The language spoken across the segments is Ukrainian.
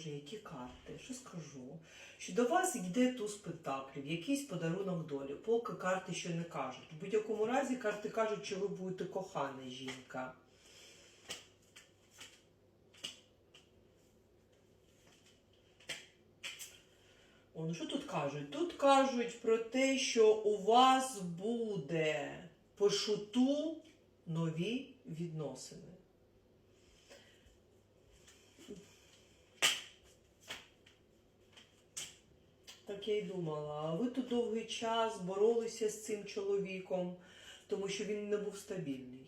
Боже, які карти? Що скажу? Що до вас йде туз пентаклів, якийсь подарунок долі, поки карти що не кажуть. В будь-якому разі карти кажуть, що ви будете кохана жінка. О, ну що тут кажуть? Тут кажуть про те, що у вас буде по шуту нові відносини. Так я й думала. А ви тут довгий час боролися з цим чоловіком, тому що він не був стабільний.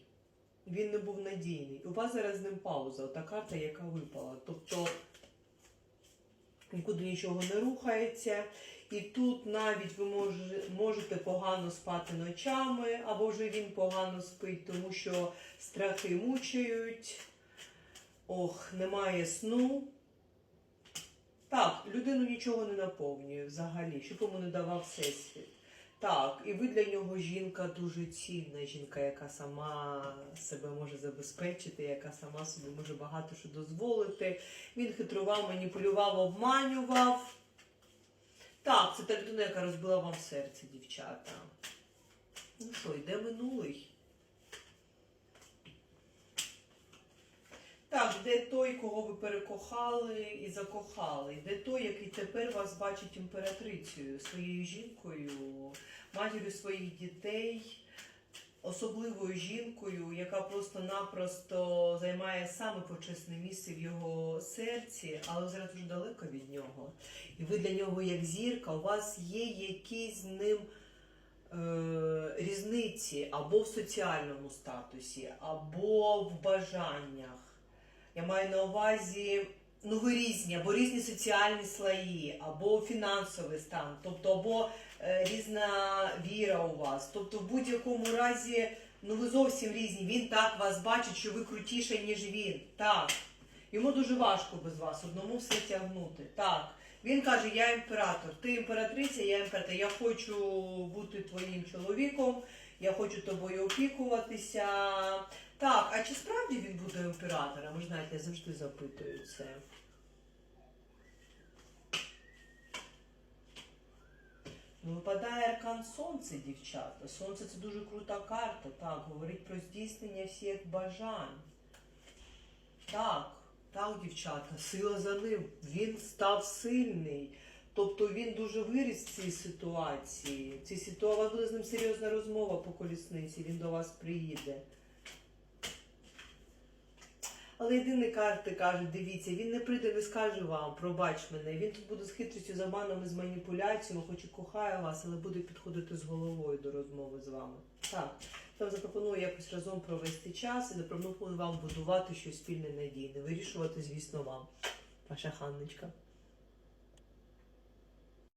Він не був надійний. У вас зараз з ним пауза, та карта, яка випала. Тобто нікуди нічого не рухається. І тут навіть ви можете погано спати ночами, або вже він погано спить, тому що страхи мучають. Ох, немає сну. Так, людину нічого не наповнює взагалі, щоб йому не давав всесвіт. Так, і ви для нього жінка дуже цінна, жінка, яка сама себе може забезпечити, яка сама собі може багато що дозволити. Він хитрував, маніпулював, обманював. Так, це та людина, яка розбила вам серце, дівчата. Ну що, йде минулий. Так, де той, кого ви перекохали і закохали, де той, який тепер вас бачить імператрицею, своєю жінкою, матір'ю своїх дітей, особливою жінкою, яка просто-напросто займає саме почесне місце в його серці, але зараз дуже далеко від нього. І ви для нього як зірка, у вас є якісь з ним е, різниці або в соціальному статусі, або в бажаннях. Я маю на увазі, ну ви різні, або різні соціальні слої, або фінансовий стан, тобто або е, різна віра у вас. Тобто, в будь-якому разі, ну ви зовсім різні. Він так вас бачить, що ви крутіше, ніж він. Так. Йому дуже важко без вас одному все тягнути. Так. Він каже: Я імператор, ти імператриця, я імператор. Я хочу бути твоїм чоловіком, я хочу тобою опікуватися. Так, а чи справді він буде імператором? Ви знаєте, я завжди запитую це. Випадає аркан сонце, дівчата. Сонце це дуже крута карта, так, говорить про здійснення всіх бажань. Так, так, дівчата, сила за ним. Він став сильний. Тобто він дуже виріс в цій ситуації. В цій ситуації у вас буде з ним серйозна розмова по колісниці, він до вас приїде. Але єдині карти кажуть, дивіться, він не прийде, не скаже вам, пробач мене. Він тут буде з хитрістю, з обманом і з маніпуляціями, хоч і кохає вас, але буде підходити з головою до розмови з вами. Так, там запропоную якось разом провести час і запропоную вам будувати щось спільне надійне. Вирішувати, звісно, вам. Ваша Ханночка.